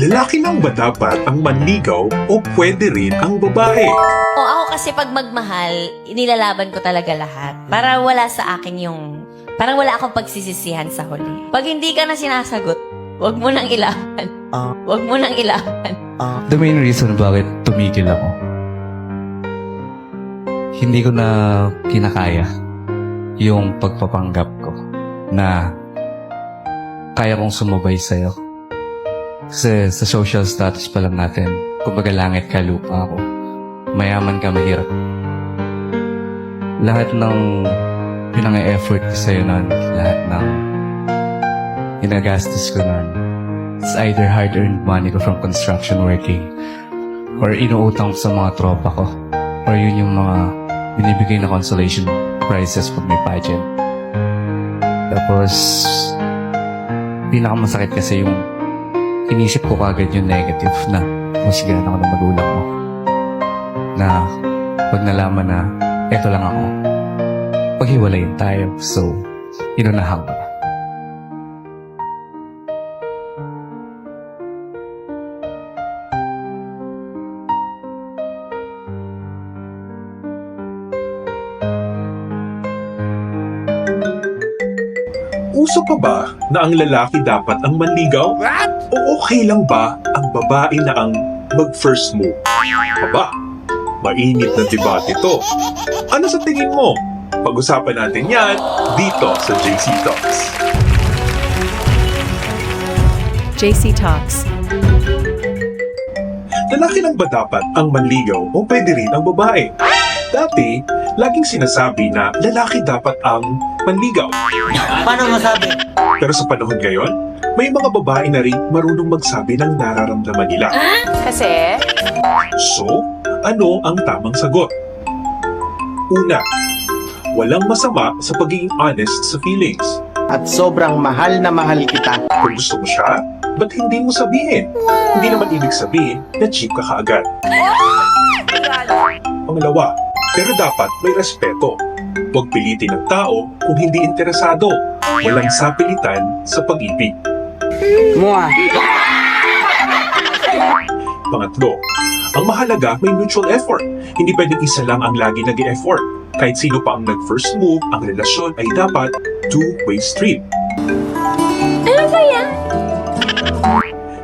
lalaki lang ba dapat ang manligaw o pwede rin ang babae? O ako kasi pag magmahal, nilalaban ko talaga lahat. Para wala sa akin yung... Parang wala akong pagsisisihan sa huli. Pag hindi ka na sinasagot, wag mo nang ilaban. Ah. Wag mo nang ilaban. The main reason bakit tumigil ako, hindi ko na kinakaya yung pagpapanggap ko na kaya kong sumabay sa'yo. Kasi sa social status pa lang natin, kumbaga langit ka lupa ako. Mayaman ka, mahirap. Lahat ng pinang-effort ko sa'yo nun, lahat ng ginagastos ko nun, It's either hard-earned money ko from construction working or inuutang sa mga tropa ko or yun yung mga binibigay na consolation prizes pag may pageant. Tapos, pinakamasakit kasi yung inisip ko kagad yung negative na masigahan ako ng magulang mo. Na pag nalaman na eto lang ako, paghiwalayin tayo. So, inunahan ko na. Uso pa ba na ang lalaki dapat ang manligaw? O okay lang ba ang babae na ang mag-first move? Aba, mainit na debate to. Ano sa tingin mo? Pag-usapan natin yan dito sa JC Talks. JC Talks. Lalaki lang ba dapat ang manligaw o pwede rin ang babae? Dati, laging sinasabi na lalaki dapat ang manligaw. Paano masabi? Pero sa panahon ngayon, may mga babae na rin marunong magsabi ng nararamdaman nila. Kasi, So, ano ang tamang sagot? Una, walang masama sa pagiging honest sa feelings. at sobrang mahal na mahal kita. Kung gusto mo siya, ba't hindi mo sabihin? Hindi naman ibig sabihin na cheap ka kaagad. Pangalawa, pero dapat may respeto. Huwag pilitin ng tao kung hindi interesado. Walang sapilitan sa pag-ibig. Mua. Pangatlo, ang mahalaga may mutual effort. Hindi pwedeng isa lang ang lagi nag effort Kahit sino pa ang nag-first move, ang relasyon ay dapat two-way street. Ano ba yan?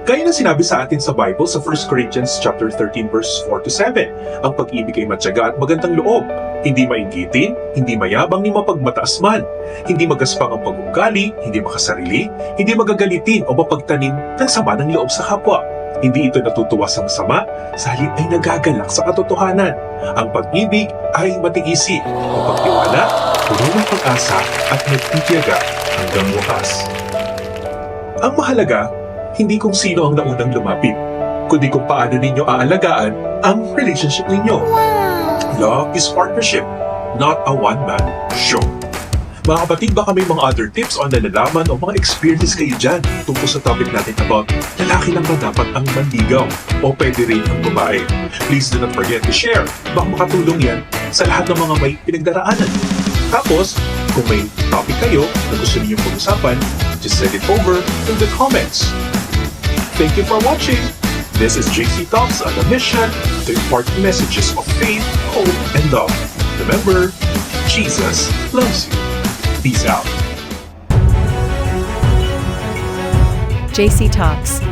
Gaya na sinabi sa atin sa Bible sa 1 Corinthians chapter 13 verse 4 to 7, ang pag-ibig ay matyaga at magandang loob. Hindi mainggitin, hindi mayabang ni mapagmataas man, hindi magaspang ang pag-ugali, hindi makasarili, hindi magagalitin o mapagtanim ng sama ng loob sa kapwa. Hindi ito natutuwa sa masama, sa halip ay nagagalak sa katotohanan. Ang pag-ibig ay matigisip, mapagtiwala, puno ng pag-asa at nagtitiyaga hanggang wakas. Ang mahalaga, hindi kung sino ang naunang lumapit, kundi kung paano ninyo aalagaan ang relationship ninyo. Love is partnership, not a one-man show. Mga kapatid, baka may mga other tips o nalalaman o mga experience kayo dyan tungkol sa topic natin about lalaki lang ba dapat ang manligaw o pwede rin ang babae. Please do not forget to share. Baka makatulong yan sa lahat ng mga may pinagdaraanan. Tapos, kung may topic kayo na gusto niyo pag-usapan, just send it over in the comments. Thank you for watching. This is JC Talks on a mission to impart messages of faith, hope, and love. Remember, Jesus loves you. Peace out. JC Talks.